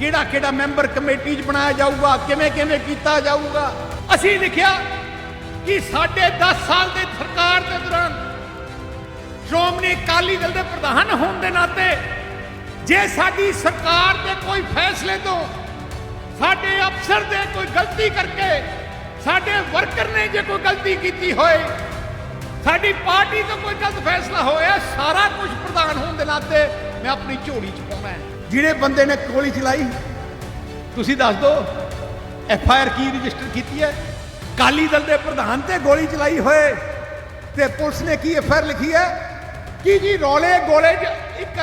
ਕਿਹੜਾ ਕਿਹੜਾ member committee 'ਚ ਬਣਾਇਆ ਜਾਊਗਾ? ਕਿਵੇਂ ਕਿਵੇਂ ਕੀਤਾ ਜਾਊਗਾ? ਅਸੀਂ ਲਿਖਿਆ ਕਿ ਸਾਡੇ 10 ਸਾਲ ਦੇ ਸਰਕਾਰ ਦੇ ਦੌਰਾਨ ਸ਼੍ਰੋਮਣੀ ਅਕਾਲੀ ਦਲ ਦੇ ਪ੍ਰਧਾਨ ਹੋਣ ਦੇ ਨਾਤੇ ਜੇ ਸਾਡੀ ਸਰਕਾਰ ਦੇ ਕੋਈ ਫੈਸਲੇ ਤੋਂ ਸਾਡੇ ਅਫਸਰ ਦੇ ਕੋਈ ਗਲਤੀ ਕਰਕੇ ਸਾਡੇ ਵਰਕਰ ਨੇ ਜੇ ਕੋਈ ਗਲਤੀ ਕੀਤੀ ਹੋਏ, ਸਾਡੀ ਪਾਰਟੀ ਤੋਂ ਕੋਈ ਗਲਤ ਫੈਸਲਾ ਹੋਇਆ, ਸਾਰਾ ਕੁਝ ਪ੍ਰਧਾਨ ਹੋਣ ਦੇ ਨਾਤੇ ਮੈਂ ਆਪਣੀ ਝੋਲੀ 'ਚ ਪਾਉਣਾ ਹੈ। ਜਿਹੜੇ ਬੰਦੇ ਨੇ ਗੋਲੀ ਚਲਾਈ, ਤੁਸੀਂ ਦੱਸ ਦਿਓ, ਐਫ ਆਈ ਆਰ ਕੀ ਰਜਿਸਟਰ ਕੀਤੀ ਹੈ? ਕਾਲੀ ਦਲ ਦੇ ਪ੍ਰਧਾਨ ਤੇ ਗੋਲੀ ਚਲਾਈ ਹੋਏ ਤੇ ਪੁਲਿਸ ਨੇ ਕੀ ਐਫ ਆਈ ਆਰ ਲਿਖੀ ਹੈ? ਕੀ ਜੀ, ਰੋਲੇ ਗੋਲੇ 'ਚ ਇੱਕ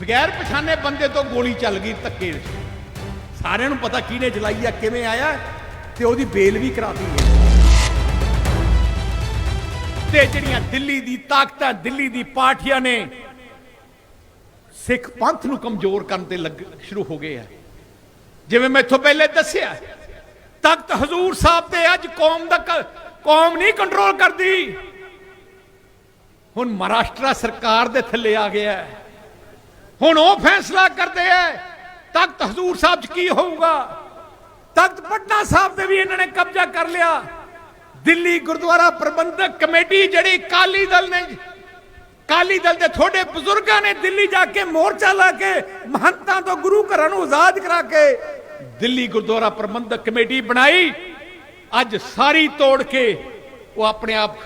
ਬਗੈਰ ਪਛਾਣੇ ਬੰਦੇ ਤੋਂ ਗੋਲੀ ਚੱਲ ਗਈ ਧੱਕੇ ਵਿੱਚ। ਸਾਰਿਆਂ ਨੂੰ ਪਤਾ ਕਿਹਨੇ ਚਲਾਈ ਆ ਕਿਵੇਂ ਆਇਆ ਤੇ ਉਹਦੀ ਬੇਲ ਵੀ ਕਰਾਤੀ ਹੈ। ਤੇ ਜਿਹੜੀਆਂ ਦਿੱਲੀ ਦੀ ਤਾਕਤਾਂ, ਦਿੱਲੀ ਦੀ ਪਾਰਟੀਆਂ ਨੇ ਸਿੱਖ ਪੰਥ ਨੂੰ ਕਮਜ਼ੋਰ ਕਰਨ ਤੇ ਲੱਗ ਸ਼ੁਰੂ ਹੋ ਗਏ ਆ। ਜਿਵੇਂ ਮੈਂ ਇੱਥੋਂ ਪਹਿਲੇ ਦੱਸਿਆ, ਤਖਤ ਹਜ਼ੂਰ ਸਾਹਿਬ ਤੇ ਅੱਜ ਕੌਮ ਦਾ ਕੌਮ ਨਹੀਂ ਕੰਟਰੋਲ ਕਰਦੀ। ਹੁਣ ਮਹਾਰਾਸ਼ਟਰ ਸਰਕਾਰ ਦੇ ਥੱਲੇ ਆ ਗਿਆ ਹੁਣ ਉਹ ਫੈਸਲਾ ਕਰਦੇ ਐ ਤਖਤ ਹਜ਼ੂਰ ਸਾਹਿਬ 'ਚ ਕੀ ਹੋਊਗਾ? ਤਖਤ ਪਟਨਾ ਸਾਹਿਬ ਤੇ ਵੀ ਇਹਨਾਂ ਨੇ ਕਬਜ਼ਾ ਕਰ ਲਿਆ। ਦਿੱਲੀ ਗੁਰਦੁਆਰਾ ਪ੍ਰਬੰਧਕ ਕਮੇਟੀ ਜਿਹੜੀ ਕਾਲੀ ਦਲ ਨੇ ਕਾਲੀ ਦਲ ਦੇ ਥੋੜੇ ਬਜ਼ੁਰਗਾਂ ਨੇ ਦਿੱਲੀ ਜਾ ਕੇ ਮੋਰਚਾ ਲਾ ਕੇ ਮਹੰਤਾਂ ਤੋਂ ਗੁਰੂ ਘਰਾਂ ਨੂੰ ਆਜ਼ਾਦ ਕਰਾ ਕੇ ਦਿੱਲੀ ਗੁਰਦੁਆਰਾ ਪ੍ਰਬੰਧਕ ਕਮੇਟੀ ਬਣਾਈ। ਅੱਜ ਸਾਰੀ ਤੋੜ ਕੇ ਉਹ ਆਪਣੇ ਆਪ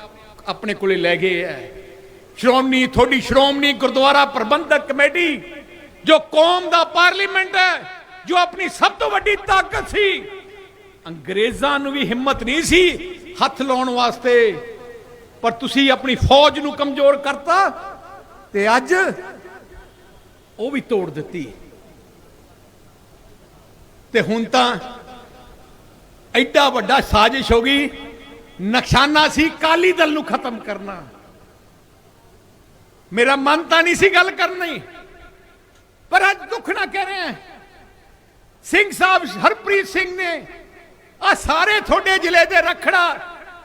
ਆਪਣੇ ਕੋਲੇ ਲੈ ਗਏ ਐ। ਸ਼੍ਰੋਮਣੀ ਥੋੜੀ ਸ਼੍ਰੋਮਣੀ ਗੁਰਦੁਆਰਾ ਪ੍ਰਬੰਧਕ ਕਮੇਟੀ, ਜੋ ਕੌਮ ਦਾ ਪਾਰਲੀਮੈਂਟ ਹੈ ਜੋ ਆਪਣੀ ਸਭ ਤੋਂ ਵੱਡੀ ਤਾਕਤ ਸੀ। ਅੰਗਰੇਜ਼ਾਂ ਨੂੰ ਵੀ ਹਿੰਮਤ ਨਹੀਂ ਸੀ ਹੱਥ ਲਾਉਣ ਵਾਸਤੇ। ਪਰ ਤੁਸੀਂ ਆਪਣੀ ਫੌਜ ਨੂੰ ਕਮਜ਼ੋਰ ਕਰਤਾ ਤੇ ਅੱਜ ਉਹ ਵੀ ਤੋੜ ਦਿੱਤੀ। ਤੇ ਹੁਣ ਤਾਂ ਐਡਾ ਵੱਡਾ ਸਾਜ਼ਿਸ਼ ਹੋ ਗਈ, ਨਕਸ਼ਾਨਾ ਸੀ ਕਾਲੀ ਦਲ ਨੂੰ ਖਤਮ ਕਰਨਾ। ਮੇਰਾ ਮਨ ਤਾਂ ਨਹੀਂ ਸੀ ਗੱਲ ਕਰਨੀ, ਪਰ ਅੱਜ ਦੁੱਖ ਨਾ ਕਹਿ ਰਹੇ। ਹਾਂ ਸਿੰਘ ਸਾਹਿਬ ਹਰਪ੍ਰੀਤ ਸਿੰਘ ਨੇ ਆ ਸਾਰੇ ਤੁਹਾਡੇ ਜ਼ਿਲ੍ਹੇ ਦੇ ਰਖੜਾ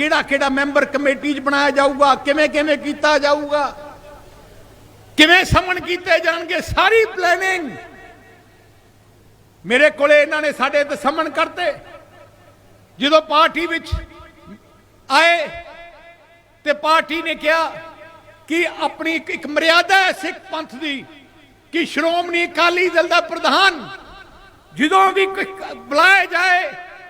ਕਿਹੜਾ ਕਿਹੜਾ ਮੈਂਬਰ ਕਮੇਟੀ 'ਚ ਬਣਾਇਆ ਜਾਊਗਾ? ਕਿਵੇਂ ਕਿਵੇਂ ਕੀਤਾ ਜਾਊਗਾ? ਕਿਵੇਂ ਸਮਨ ਕੀਤੇ ਜਾਣਗੇ? ਸਾਰੀ ਪਲੈਨਿੰਗ ਮੇਰੇ ਕੋਲੇ ਇਹਨਾਂ ਨੇ ਸਾਡੇ ਤੇ ਸਮਨ ਕਰਤੇ। ਜਦੋਂ ਪਾਰਟੀ ਵਿੱਚ ਆਏ ਤੇ ਪਾਰਟੀ ਨੇ ਕਿਹਾ ਕਿ ਆਪਣੀ ਇੱਕ- ਮਰਿਆਦਾ ਹੈ ਸਿੱਖ ਪੰਥ ਦੀ ਕਿ ਸ਼੍ਰੋਮਣੀ ਅਕਾਲੀ ਦਲ ਦਾ ਪ੍ਰਧਾਨ ਜਦੋਂ ਵੀ ਕੋਈ ਬੁਲਾਇਆ ਜਾਏ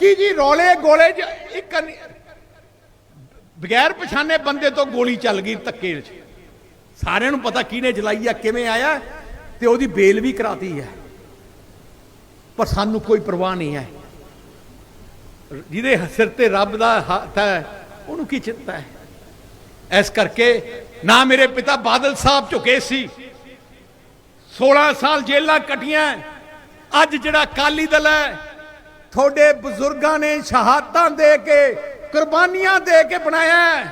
ਕੀ ਜੀ, ਰੋਲੇ ਗੋਲੇ ਚ ਇੱਕ ਬਗੈਰ ਪਛਾਣੇ ਬੰਦੇ ਤੋਂ ਗੋਲੀ ਚੱਲ ਗਈ ਧੱਕੇ ਚ ਸਾਰਿਆਂ ਨੂੰ ਪਤਾ ਕਿਹਨੇ ਜਲਾਈ ਆ, ਕਿਵੇਂ ਆਇਆ, ਤੇ ਉਹਦੀ ਬੇਲ ਵੀ ਕਰਾਤੀ ਹੈ। ਪਰ ਸਾਨੂੰ ਕੋਈ ਪਰਵਾਹ ਨਹੀਂ ਹੈ। ਜਿਹਦੇ ਸਿਰ ਤੇ ਰੱਬ ਦਾ ਹੱਥ ਹੈ, ਉਹਨੂੰ ਕੀ ਚਿੰਤਾ ਹੈ? ਇਸ ਕਰਕੇ ਨਾ ਮੇਰੇ ਪਿਤਾ ਬਾਦਲ ਸਾਹਿਬ ਝੁਕੇ ਸੀ। 16 ਸਾਲ ਜੇਲਾਂ ਕਟੀਆਂ। ਅੱਜ ਜਿਹੜਾ ਕਾਲੀ ਦਲ ਹੈ ਤੁਹਾਡੇ ਬਜ਼ੁਰਗਾਂ ਨੇ ਸ਼ਹਾਦਤਾਂ ਦੇ ਕੇ ਕੁਰਬਾਨੀਆਂ ਦੇ ਕੇ ਬਣਾਇਆ